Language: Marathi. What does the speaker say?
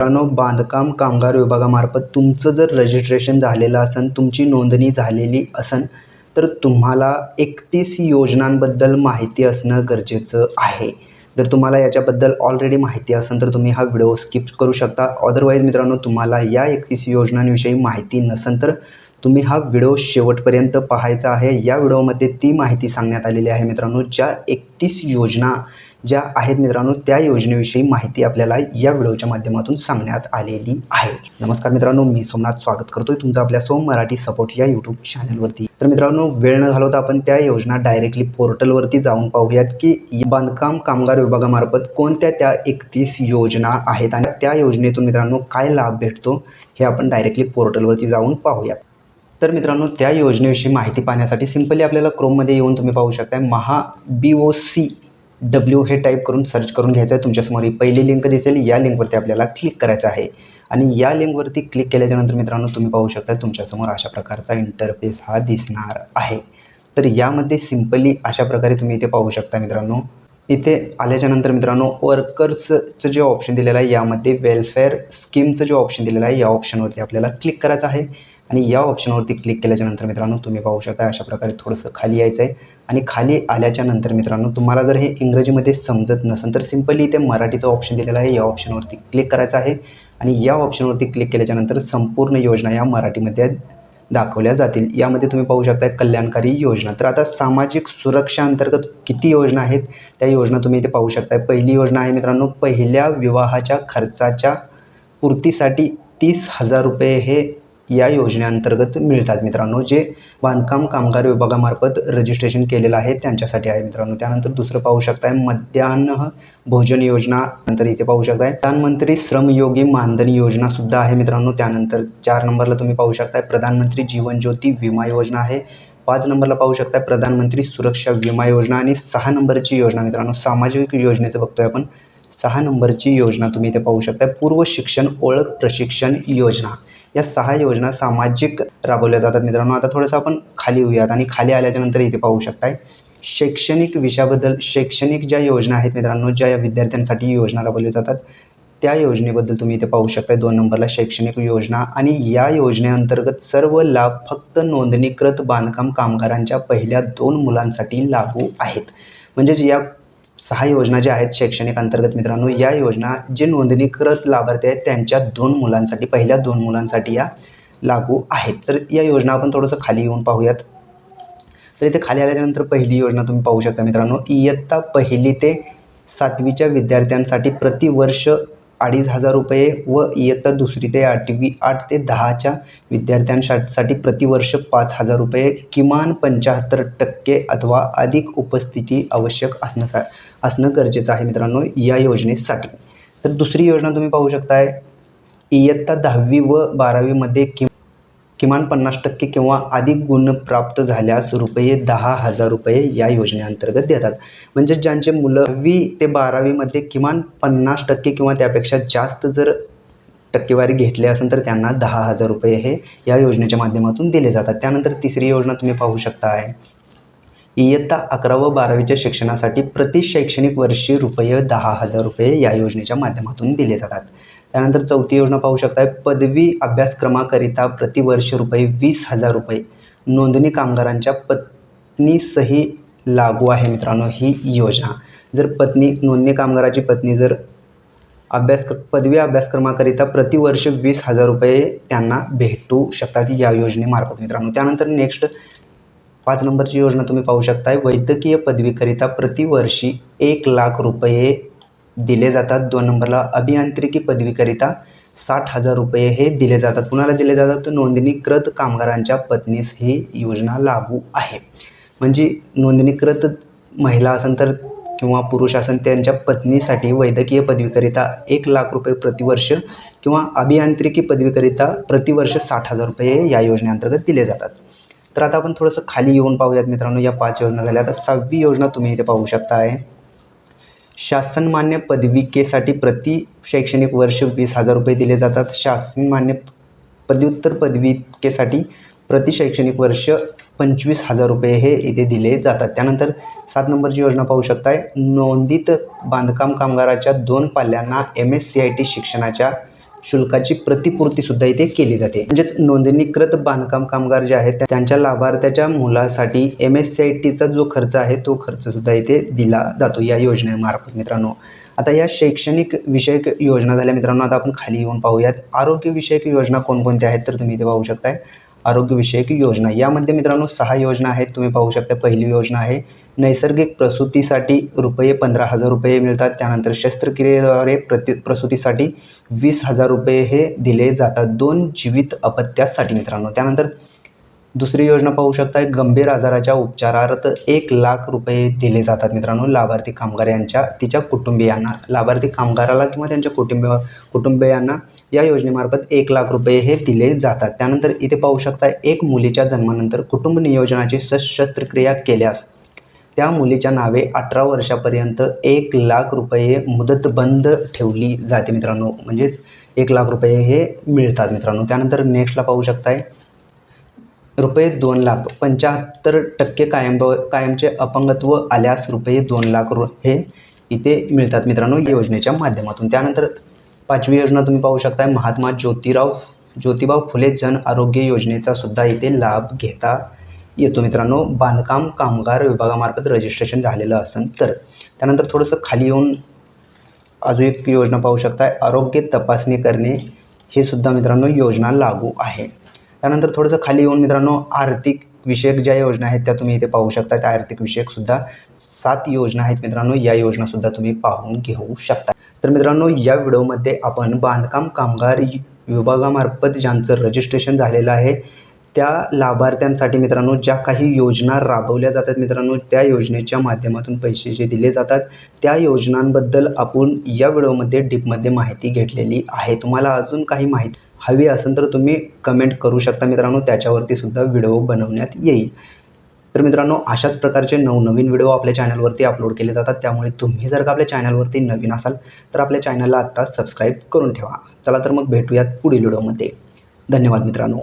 मित्रांनो बांधकाम कामगार विभागामार्फत तुमचं जर रजिस्ट्रेशन झालेलं असेल तुमची नोंदणी झालेली असेल तर तुम्हाला एकतीस योजनांबद्दल माहिती असणं गरजेचं आहे. जर तुम्हाला याच्याबद्दल ऑलरेडी माहिती असेल तर तुम्ही हा व्हिडिओ स्किप करू शकता. अदरवाईज मित्रांनो तुम्हाला या एकतीस योजनांविषयी माहिती नसेल तर तुम्ही हा व्हिडिओ शेवटपर्यंत पाहायचा आहे. या व्हिडिओमध्ये ती माहिती सांगण्यात आलेली आहे मित्रांनो ज्या एकतीस योजना ज्या आहेत मित्रांनो त्या योजनेविषयी माहिती आपल्याला या व्हिडिओच्या माध्यमातून सांगण्यात आलेली आहे. नमस्कार मित्रांनो मी सोमनाथ स्वागत करतोय तुमचं आपल्या सोम मराठी सपोर्ट या यूट्यूब चॅनलवरती तर मित्रांनो वेळ न घालवता आपण त्या योजना डायरेक्टली पोर्टलवरती जाऊन पाहूयात की बांधकाम कामगार विभागामार्फत कोणत्या त्या एकतीस योजना आहेत आणि त्या योजनेतून मित्रांनो काय लाभ भेटतो हे आपण डायरेक्टली पोर्टलवरती जाऊन पाहूयात. तर मित्रांनो त्या योजनेविषयी माहिती पाहण्यासाठी सिम्पली आपल्याला क्रोममध्ये येऊन तुम्ही पाहू शकता Maha B O C W हे टाईप करून सर्च करून घ्यायचं आहे तुमच्यासमोर ही पहिली लिंक दिसेल. या लिंकवरती आपल्याला क्लिक करायचं आहे. आणि या लिंकवरती क्लिक केल्याच्यानंतर मित्रांनो तुम्ही पाहू शकता तुमच्यासमोर अशा प्रकारचा इंटरफेस हा दिसणार आहे. तर यामध्ये सिम्पली अशा प्रकारे तुम्ही इथे पाहू शकता मित्रांनो. इथे आल्याच्यानंतर मित्रांनो वर्कर्सचं जे ऑप्शन दिलेलं आहे यामध्ये वेलफेअर स्कीमचं जे ऑप्शन दिलेलं आहे या ऑप्शनवरती आपल्याला क्लिक करायचं आहे. आणि या ऑप्शनवरती क्लिक केल्याच्यानंतर मित्रांनो तुम्ही पाहू शकता अशा प्रकारे थोडंसं खाली यायचं आहे आणि खाली आल्याच्यानंतर मित्रांनो तुम्हाला जर हे इंग्रजीमध्ये समजत नसेल तर सिम्पली इथे मराठीचं ऑप्शन दिलेलं आहे. या ऑप्शनवरती क्लिक करायचं आहे. आणि या ऑप्शनवरती क्लिक केल्याच्यानंतर संपूर्ण योजना या मराठीमध्ये दाखवल्या जातील. यामध्ये तुम्ही पाहू शकता कल्याणकारी योजना. तर आता सामाजिक सुरक्षा अंतर्गत किती योजना आहेत? त्या योजना तुम्ही इथे पाहू शकता पहिली योजना आहे मित्रांनो पहिल्या विवाहाच्या खर्चाच्या पूर्तीसाठी तीस हजार रुपये हे या योजनेअंतर्गत मिळतात. मित्रांनो जे बांधकाम कामगार विभागामार्फत रजिस्ट्रेशन केलेलं आहे त्यांच्यासाठी आहे मित्रांनो. त्यानंतर दुसरं पाहू शकताय मध्यान्ह भोजन योजना नंतर इथे पाहू शकताय. प्रधानमंत्री श्रमयोगी मानधन योजना सुद्धा आहे मित्रांनो. त्यानंतर चार नंबरला तुम्ही पाहू शकताय प्रधानमंत्री जीवन ज्योती विमा योजना आहे. पाच नंबरला पाहू शकता प्रधानमंत्री सुरक्षा विमा योजना आणि सहा नंबरची योजना मित्रांनो. सामाजिक योजनेचं बघतोय आपण. सहा नंबरची योजना तुम्ही इथे पाहू शकता पूर्व शिक्षण ओळख प्रशिक्षण योजना. या सहा योजना सामाजिक राबवल्या जातात मित्रांनो. आता थोडंसं आपण खाली येऊयात आणि खाली आल्याच्यानंतर इथे पाहू शकताय. शैक्षणिक विषयाबद्दल शैक्षणिक ज्या योजना आहेत मित्रांनो ज्या विद्यार्थ्यांसाठी योजना राबवल्या जातात त्या योजनेबद्दल तुम्ही इथे पाहू शकता दोन नंबरला शैक्षणिक योजना आणि या योजनेअंतर्गत सर्व लाभ फक्त नोंदणीकृत बांधकाम कामगारांच्या पहिल्या दोन मुलांसाठी लागू आहेत. म्हणजेच या सहा योजना ज्या आहेत शैक्षणिक अंतर्गत मित्रांनो या योजना जे नोंदणीकृत लाभार्थी आहेत त्यांच्या दोन मुलांसाठी पहिल्या दोन मुलांसाठी या लागू आहेत. तर या योजना आपण थोडंसं खाली येऊन पाहूयात. तर इथे खाली आल्याच्यानंतर पहिली योजना तुम्ही पाहू शकता मित्रांनो. इयत्ता पहिली ते सातवीच्या विद्यार्थ्यांसाठी प्रतिवर्ष अडीच हजार रुपये व इयत्ता दुसरी ते आठवी आठ ते दहाच्या विद्यार्थ्यांसाठी प्रतिवर्ष पाच हजार रुपये किमान पंच्याहत्तर टक्के अथवा अधिक उपस्थिती आवश्यक असण्यासा असणं गरजेचं आहे मित्रांनो या योजनेसाठी. तर दुसरी योजना तुम्ही पाहू शकताय इयत्ता दहावी व बारावीमध्ये कि किमान पन्नास टक्के किंवा अधिक गुण प्राप्त झाल्यास रुपये दहा हजार रुपये या योजनेअंतर्गत देतात. म्हणजे ज्यांचे मुलं दहावी ते बारावीमध्ये किमान पन्नास टक्के किंवा त्यापेक्षा जास्त जर टक्केवारी घेतली असेल तर त्यांना दहा हजार रुपये हे या योजनेच्या माध्यमातून दिले जातात. त्यानंतर तिसरी योजना तुम्ही पाहू शकता आहे इयत्ता अकरा व बारावीच्या शिक्षणासाठी प्रति शैक्षणिक वर्षी रुपये दहा हजार रुपये या योजनेच्या माध्यमातून दिले जातात. त्यानंतर चौथी योजना पाहू शकता पदवी अभ्यासक्रमाकरिता प्रतिवर्ष रुपये वीस हजार रुपये. नोंदणी कामगारांच्या पत्नीसही लागू आहे मित्रांनो ही योजना. जर पत्नी नोंदणी कामगाराची पत्नी जर अभ्यास पदवी अभ्यासक्रमाकरिता प्रतिवर्ष वीस हजार रुपये त्यांना भेटू शकतात या योजनेमार्फत मित्रांनो. त्यानंतर नेक्स्ट पाच नंबरची योजना तुम्ही पाहू शकताय. वैद्यकीय पदवीकरिता प्रतिवर्षी एक लाख रुपये दिले जातात. दोन नंबरला अभियांत्रिकी पदवीकरिता साठ हजार रुपये हे दिले जातात. कुणाला दिले जातात? तर नोंदणीकृत कामगारांच्या पत्नीस ही योजना लागू आहे. म्हणजे नोंदणीकृत महिला असेल तर किंवा पुरुष असेल त्यांच्या पत्नीसाठी वैद्यकीय पदवीकरिता एक लाख रुपये प्रतिवर्ष किंवा अभियांत्रिकी पदवीकरिता प्रतिवर्ष साठ हजार रुपये या योजनेअंतर्गत दिले जातात. तर आता आपण थोडंसं खाली येऊन पाहूयात मित्रांनो या पाच योजना झाल्या. आता सहावी योजना तुम्ही इथे पाहू शकता आहे शासनमान्य पदविकेसाठी प्रति शैक्षणिक वर्ष वीस हजार रुपये दिले जातात. शासनमान्य पदव्युत्तर पदविकेसाठी प्रति शैक्षणिक वर्ष पंचवीस हजार रुपये हे इथे दिले जातात. त्यानंतर सात नंबरची योजना पाहू शकताय. नोंदित बांधकाम कामगाराच्या दोन पाल्यांना M S C I T शिक्षणाच्या शुल्काची प्रतिपूर्तीसुद्धा इथे केली जाते. म्हणजेच नोंदणीकृत बांधकाम कामगार जे आहेत त्यांच्या लाभार्थ्याच्या मुलासाठी एम एस सी आय टीचा जो खर्च आहे तो खर्चसुद्धा इथे दिला जातो या योजनेमार्फत मित्रांनो. आता या शैक्षणिक विषयक योजना झाल्या मित्रांनो आता आपण खाली येऊन पाहूयात. आरोग्यविषयक योजना कोणकोणत्या आहेत तर तुम्ही इथे पाहू शकताय. आरोग्यविषयक योजना. यामध्ये मित्रांनो सहा योजना आहेत. तुम्ही पाहू शकता पहिली योजना आहे नैसर्गिक प्रसूतीसाठी रुपये पंधरा हजार रुपये मिळतात. त्यानंतर शस्त्रक्रियेद्वारे प्रति प्रसूतीसाठी वीस हजार रुपये हे दिले जातात. दोन जीवित अपत्यासाठी मित्रांनो. त्यानंतर दुसरी योजना पाहू शकता गंभीर आजाराच्या उपचारार्थ एक लाख रुपये दिले जातात मित्रांनो लाभार्थी कामगार यांच्या तिच्या कुटुंबियांना. लाभार्थी कामगाराला किंवा त्यांच्या कुटुंब कुटुंबियांना या योजनेमार्फत एक लाख रुपये हे दिले जातात. त्यानंतर इथे पाहू शकता एक मुलीच्या जन्मानंतर कुटुंब नियोजनाची शस्त्रक्रिया केल्यास त्या मुलीच्या नावे अठरा वर्षापर्यंत एक लाख रुपये मुदत बंद ठेवली जाते मित्रांनो. म्हणजेच एक लाख रुपये हे मिळतात मित्रांनो. त्यानंतर नेक्स्टला पाहू शकताय रुपये दोन लाख पंच्याहत्तर टक्के कायम कायमचे अपंगत्व आल्यास रुपये दोन लाख रु हे इथे मिळतात मित्रांनो योजनेच्या माध्यमातून. त्यानंतर पाचवी योजना तुम्ही पाहू शकता महात्मा ज्योतिराव ज्योतिबा फुले जन आरोग्य योजनेचा सुद्धा इथे लाभ घेता येतो मित्रांनो. बांधकाम कामगार विभागामार्फत रजिस्ट्रेशन झालेलं असेल तर. त्यानंतर थोडंसं खाली येऊन अजून एक योजना पाहू शकता आरोग्य तपासणी करणे हे सुद्धा मित्रांनो योजना लागू आहे. त्यानंतर थोडंसं खाली येऊन मित्रांनो आर्थिक विषयक ज्या योजना आहेत त्या तुम्ही इथे पाहू शकता. त्या आर्थिक विषयकसुद्धा सात योजना आहेत मित्रांनो या योजनासुद्धा तुम्ही पाहून घेऊ शकता. तर मित्रांनो या व्हिडिओमध्ये आपण बांधकाम कामगार विभागामार्फत ज्यांचं रजिस्ट्रेशन झालेलं आहे त्या लाभार्थ्यांसाठी मित्रांनो ज्या काही योजना राबवल्या जातात मित्रांनो त्या योजनेच्या माध्यमातून पैसे जे दिले जातात त्या योजनांबद्दल आपण या व्हिडिओमध्ये डीपमध्ये माहिती घेतलेली आहे. तुम्हाला अजून काही माहिती हवी असेल तर तुम्ही कमेंट करू शकता मित्रांनो. त्याच्यावरती सुद्धा व्हिडिओ बनवण्यात येईल. तर मित्रांनो अशाच प्रकारचे नवनवीन व्हिडिओ आपल्या चॅनलवरती अपलोड केले जातात. त्यामुळे तुम्ही जर का आपल्या चॅनलवरती नवीन असाल तर आपल्या चॅनलला आत्ता सबस्क्राईब करून ठेवा. चला तर मग भेटूयात पुढील व्हिडिओमध्ये धन्यवाद मित्रांनो.